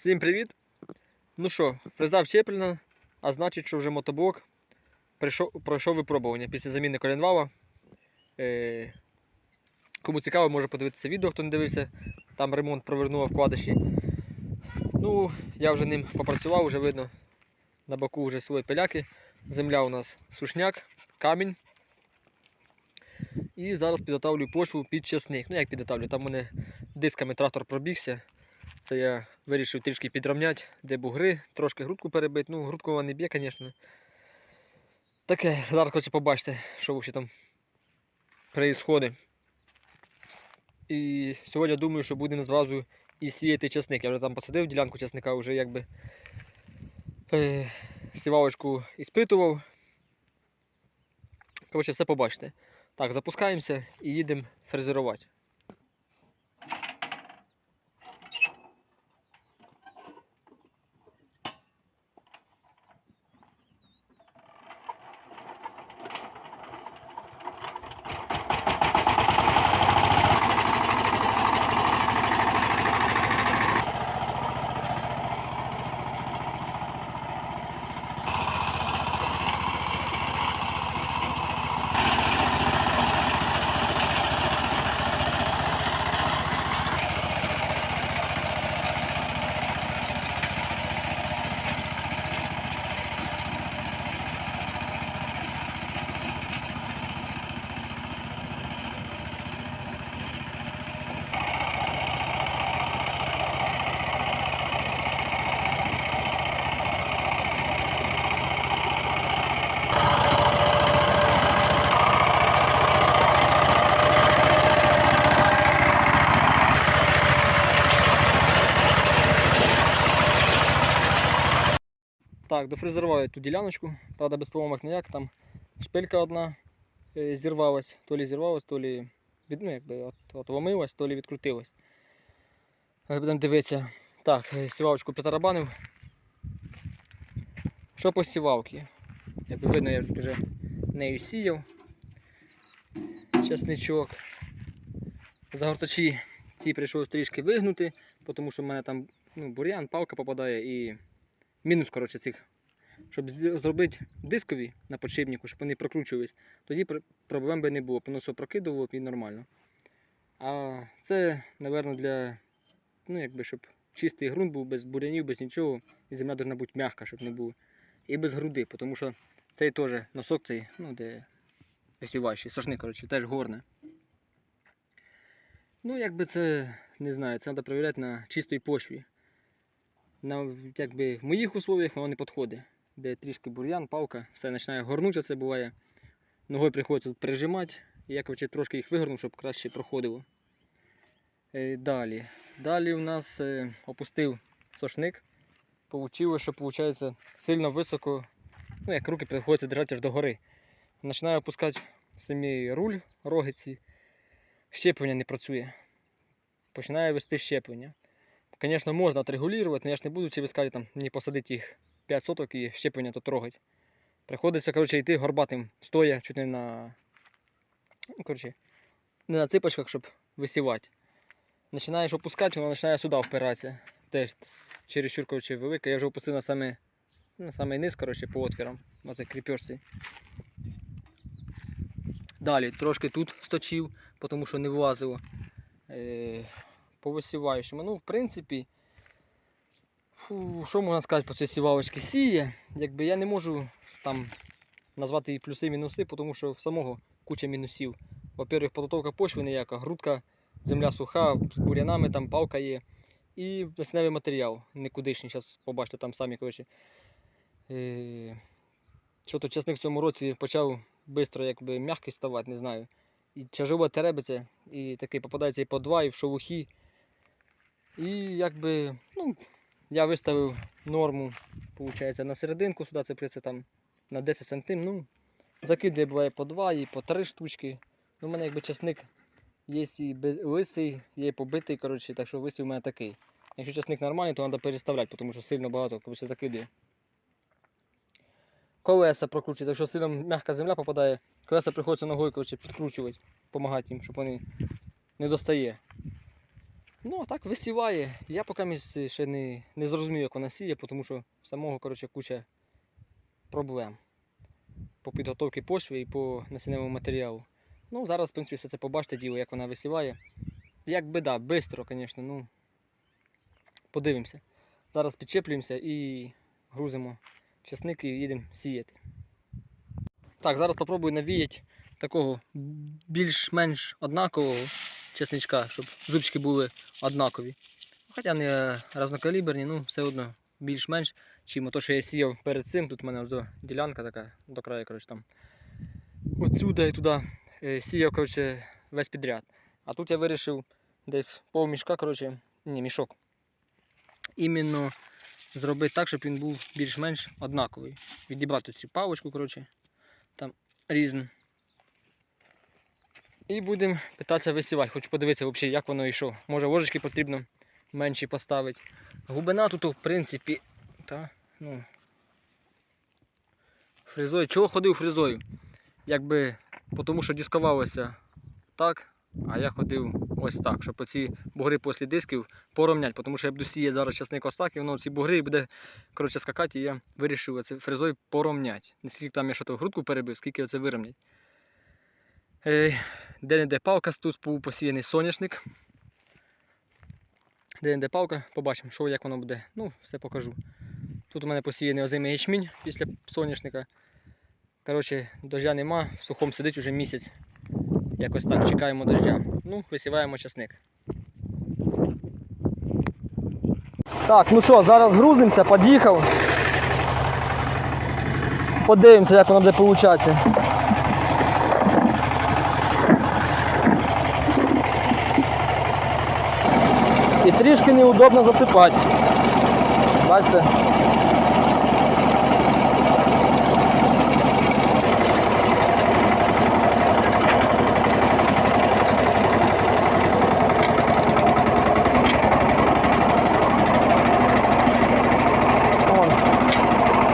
Всім привіт! Ну що, фреза вщеплена, а значить, що вже мотоблок пройшов випробування після заміни коленвала. Е, кому цікаво, може подивитися відео, хто не дивився. Там ремонт провернув вкладиші. Ну, я вже ним попрацював, вже видно на боку вже свої пиляки. Земля у нас сушняк, камінь. І зараз підготавлю почву під часник. Ну як підготавлю? Там у мене дисками трактор пробігся. Це я вирішив трішки підрівняти, де бугри, трошки грудку перебити. Ну, грудку вона не б'є, звісно. Таке, зараз хочу побачити, що взагалі там происходить. І сьогодні думаю, що будемо зразу і сіяти часник. Я вже там посадив ділянку часника, вже якби е, сівалочку іспитував. Коротше, все побачите. Так, запускаємося і їдемо фрезерувати. Так, дофрезерував я ту діляночку, правда без поломок ніяк, там шпилька одна е, зірвалась, то лі зірвалась, то лі від, ну, якби, от, от ломилась, то лі відкрутилась. Будемо дивитися. Так, е, сівалочку притарабанив. Що по сівалці? Як видно, я вже нею сіяв. Часничок. Загортачі ці прийшов трішки вигнути, тому що в мене там ну, бур'ян, палка попадає і мінус коротше, цих. Щоб зробити дискові на подшипнику, щоб вони прокручувались, тоді проблем би не було, воно все прокидувало і нормально. А це, напевно, для, ну, якби, щоб чистий ґрунт був без бурянів, без нічого, і земля повинна бути м'яка, щоб не було. І без груди, тому що цей теж носок, цей, ну, де висіваючий, сошник, коротше, теж горне. Ну, якби це, не знаю, це треба перевіряти на чистій почві на якби, в моїх условиях воно не підходить. Де трішки бур'ян, палка, все починає горнути, це буває. Ногою приходиться тут прижимати. Я коротше, трошки їх вигорнув, щоб краще проходило. Е, далі. Далі у нас е, опустив сошник. Получило, що виходить сильно високо. Ну, як руки приходиться держати аж до гори. Починаю опускати самі руль рогиці. Щеплення не працює. Починає вести щеплення. Звісно, можна отрегулювати, але я ж не буду через скажу, там не посадити їх 5 соток і щеплення то трогать. Приходиться коротше, йти горбатим стоя, чуть не на. Ну, коротше, не на ципочках, щоб висівати. Починаєш опускати, воно починає сюди впиратися. Теж чересчур коротше, велика. Я вже опустив на саме, на самий низ коротше, по отвірам. На цей кріпежці. Далі трошки тут сточив, тому що не влазило. Е, по висіваючому. Ну, в принципі, що можна сказати по цій сівалочці? Сіє, якби я не можу там назвати її плюси і мінуси, тому що в самого куча мінусів. Во-первых, підготовка почви ніяка, грудка, земля суха, з бурянами, там палка є. І насневий матеріал никудишній. Зараз побачите там самі. коротше. Е, Що то часник в цьому році почав швидко якби м'який ставати, не знаю. І тяжело теребиться, і такий попадається і по два, і в шовухі. І якби, ну, я виставив норму, виходить, на серединку сюди це там на 10 сантим. Ну, закидує буває по 2 і по 3 штучки. Ну, у мене якби часник є і лисий, є побитий, коротше, так що висів у мене такий. Якщо часник нормальний, то треба переставляти, тому що сильно багато коротше, закидує. Колеса прокручують, якщо сильно м'яка земля попадає, колеса приходиться ногою коротше, підкручувати, допомагати їм, щоб вони не достає. Ну, а так висіває. Я поки ще не, не зрозумів, як вона сіє, тому що самого коротше, куча проблем по підготовці почви і по насінневому матеріалу. Ну, зараз, в принципі, все це побачите діло, як вона висіває. Якби да, швидко, звісно, ну подивимося. Зараз підчеплюємося і грузимо часник і їдемо сіяти. Так, зараз спробую навіяти такого більш-менш однакового чесничка, щоб зубчики були однакові. Хоча не разнокаліберні, ну все одно більш-менш, чим то, що я сіяв перед цим. Тут в мене ось ділянка така до краю, коротше, там. Отсюди і туди е, сіяв коротше, весь підряд. А тут я вирішив десь пов мішка, коротше, ні, мішок. Іменно зробити так, щоб він був більш-менш однаковий. Відібрати цю паличку, коротше, там різну. І будемо питатися висівати. Хочу подивитися, взагалі, як воно йшло. Може ложечки потрібно менші поставити. Глибина тут, в принципі, та, ну, фрезою. Чого ходив фрезою? Якби, тому що дискувалося так, а я ходив ось так, щоб оці бугри після дисків порівняти, тому що я буду сіяти зараз часник ось так, і воно ці бугри буде коротше, скакати, і я вирішив оце фрезою порівняти. Не скільки там я що то грудку перебив, скільки оце вирівняти. Де-не-де палка, тут був посіяний соняшник. Де-не-де палка, побачимо, що як воно буде. Ну, все покажу. Тут у мене посіяний озимий ячмінь після соняшника. Коротше, дождя нема, в сухому сидить уже місяць. Якось так чекаємо дождя. Ну, висіваємо часник. Так, ну що, зараз грузимося, під'їхав. Подивимося, як воно буде получатися. Трішки неудобно засипати. Бачите?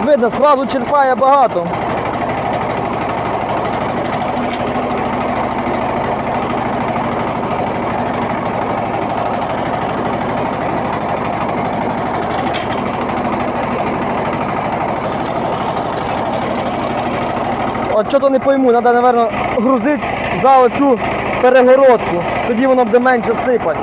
Видно, сразу черпає багато. От що то не пойму, треба, мабуть, грузити за оцю перегородку. Тоді воно буде менше сипати.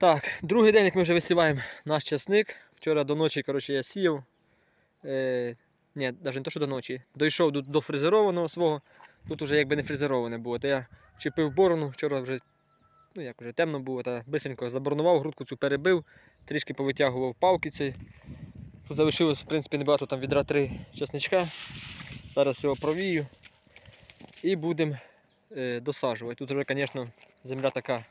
Так, другий день, як ми вже висіваємо наш часник. Вчора до ночі, коротше, я сіяв. Е, ні, навіть не то, що до ночі. Дійшов до, до фрезерованого свого. Тут вже якби не фрезероване було. То я вчепив борону, вчора вже, ну як вже темно було, та бистренько заборонував, грудку цю перебив, трішки повитягував палки ці. Тут залишилось, в принципі, небагато там відра три часничка. Зараз його провію. І будемо е, досаджувати. Тут вже, звісно, земля така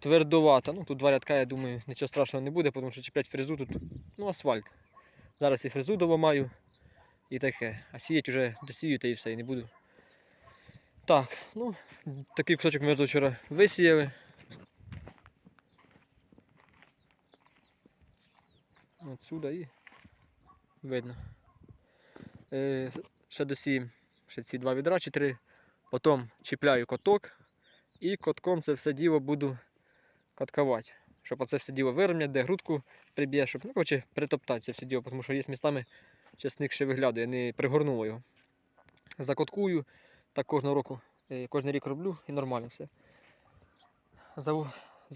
твердовата. Ну, тут два рядка, я думаю, нічого страшного не буде, тому що чіплять фрезу тут ну, асфальт. Зараз і фрезу доламаю і таке. А сіять вже досію та і все, і не буду. Так, ну, такий кусочок ми вчора висіяли. Отсюда і видно. Е, ще досіємо ще ці два відра чи три. Потім чіпляю коток і котком це все діло буду каткувати. Щоб оце все діло вирівняти, де грудку приб'є, щоб ну, коротше, притоптати це все діло, тому що є містами чесник ще виглядає, не пригорнуло його. Закоткую, так кожного року, е, кожен рік роблю і нормально все.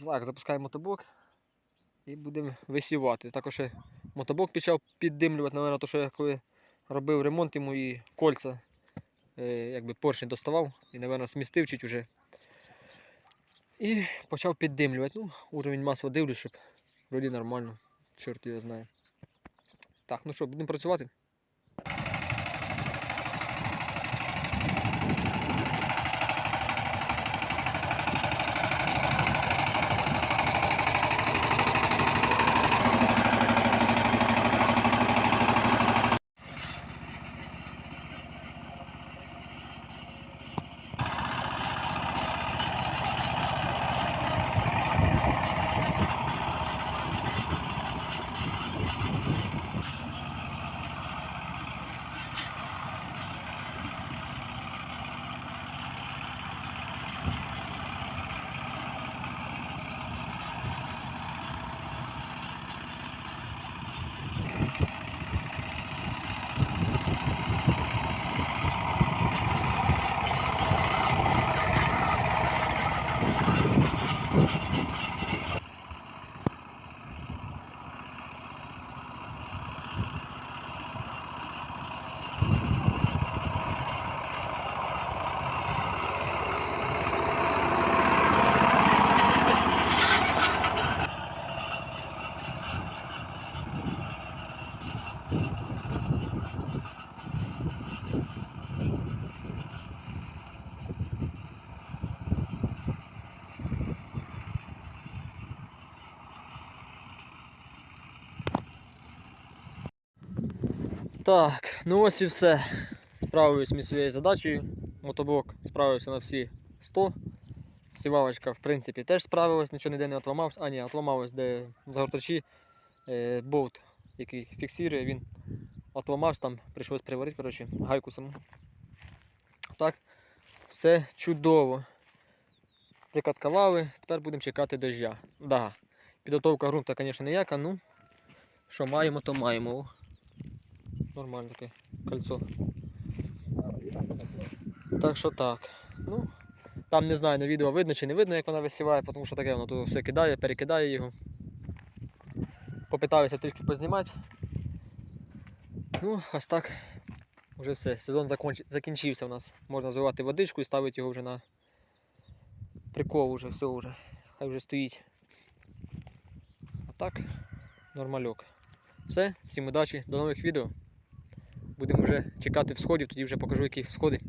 Так, запускаємо мотоблок і будемо висівати. Також ще мотоблок почав піддимлювати, напевно, то, що я коли робив ремонт йому і кольця, е, якби поршень доставав і, напевно, смістив чуть уже. І почав піддимлювати. Ну, уровень масла дивлюсь, щоб вроді нормально. Чорт його знає. Так, ну що, будемо працювати. Так, ну ось і все. Справився зі своєю задачею. Мотоблок справився на всі 100. Сівалочка, в принципі, теж справилась, нічого ніде не отламався. А, ні, отламалось, де загортачі е, болт, який фіксує, він отламався, там прийшлось приварити, коротше, гайку саму. Так, все чудово. Прикаткували, тепер будемо чекати дождя. Да. Підготовка ґрунту, звісно, ніяка, ну що маємо, то маємо. Нормальне таке кольцо. Так що так. Ну, там не знаю, на відео видно чи не видно, як вона висіває, тому що таке воно тут все кидає, перекидає його. Попитаюся трішки познімати. Ну, ось так. Вже все, сезон законч... закінчився у нас. Можна зливати водичку і ставити його вже на прикол уже, все вже. Хай вже стоїть. А так, нормальок. Все, всім удачі, до нових відео. Будемо вже чекати всходів, тоді вже покажу, які всходи.